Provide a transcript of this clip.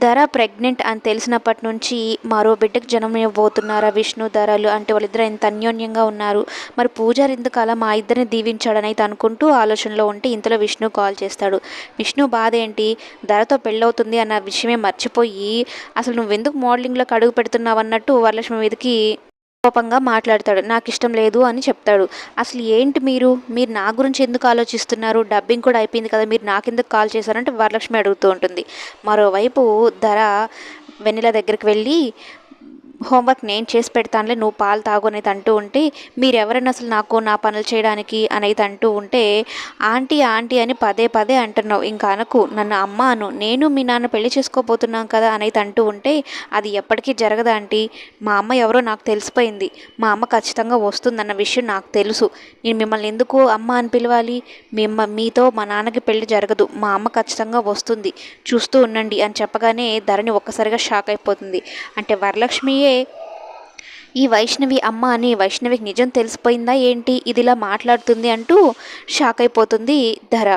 ధర ప్రెగ్నెంట్ అని తెలిసినప్పటి నుంచి మరో బిడ్డకు జనం ఇవ్వబోతున్నారా విష్ణు ధరలు అంటే వాళ్ళిద్దరు ఎంత అన్యోన్యంగా ఉన్నారు? మరి పూజారి ఎందుకు అలా మా ఇద్దరిని దీవించాడని అయితే అనుకుంటూ ఆలోచనలో ఉంటే ఇంతలో విష్ణు కాల్ చేస్తాడు. విష్ణు బాధ ఏంటి? ధరతో పెళ్ళవుతుంది అన్న విషయమే మర్చిపోయి అసలు నువ్వెందుకు మోడలింగ్లోకి అడుగు పెడుతున్నావు అన్నట్టు వరలక్ష్మి మీదకి కోపంగా మాట్లాడతాడు. నాకు ఇష్టం లేదు అని చెప్తాడు. అసలు ఏంటి మీరు? మీరు నా గురించి ఎందుకు ఆలోచిస్తున్నారు? డబ్బింగ్ కూడా అయిపోయింది కదా మీరు నాకెందుకు కాల్ చేశారంటే వరలక్ష్మి అడుగుతూ ఉంటుంది. మరోవైపు ధర వెన్నెల దగ్గరికి వెళ్ళి హోంవర్క్ నేను చేసి పెడతానులే నువ్వు పాలు తాగు అనేది అంటూ ఉంటే మీరెవరైనా అసలు నాకు నా పనులు చేయడానికి అనేది అంటూ ఉంటే ఆంటీ ఆంటీ అని పదే పదే అంటున్నావు. ఇంకా అనకు నన్ను అమ్మ అను నేను మీ నాన్న పెళ్ళి చేసుకోబోతున్నాం కదా అనేది అంటూ ఉంటే అది ఎప్పటికీ జరగదా ఆంటీ? మా అమ్మ ఎవరో నాకు తెలిసిపోయింది. మా అమ్మ ఖచ్చితంగా వస్తుందన్న విషయం నాకు తెలుసు. నేను మిమ్మల్ని ఎందుకు అమ్మ అని పిలవాలి? మిమ్మ మీతో మా నాన్నకి పెళ్ళి జరగదు. మా అమ్మ ఖచ్చితంగా వస్తుంది. చూస్తూ ఉండండి అని చెప్పగానే ధరణి ఒక్కసారిగా షాక్ అయిపోతుంది. అంటే వరలక్ష్మియే ఈ వైష్ణవి అమ్మ అని వైష్ణవికి నిజం తెలిసిపోయిందా ఏంటి? ఇదిలా మాట్లాడుతుంది అంటూ షాక్ అయిపోతుంది ధర.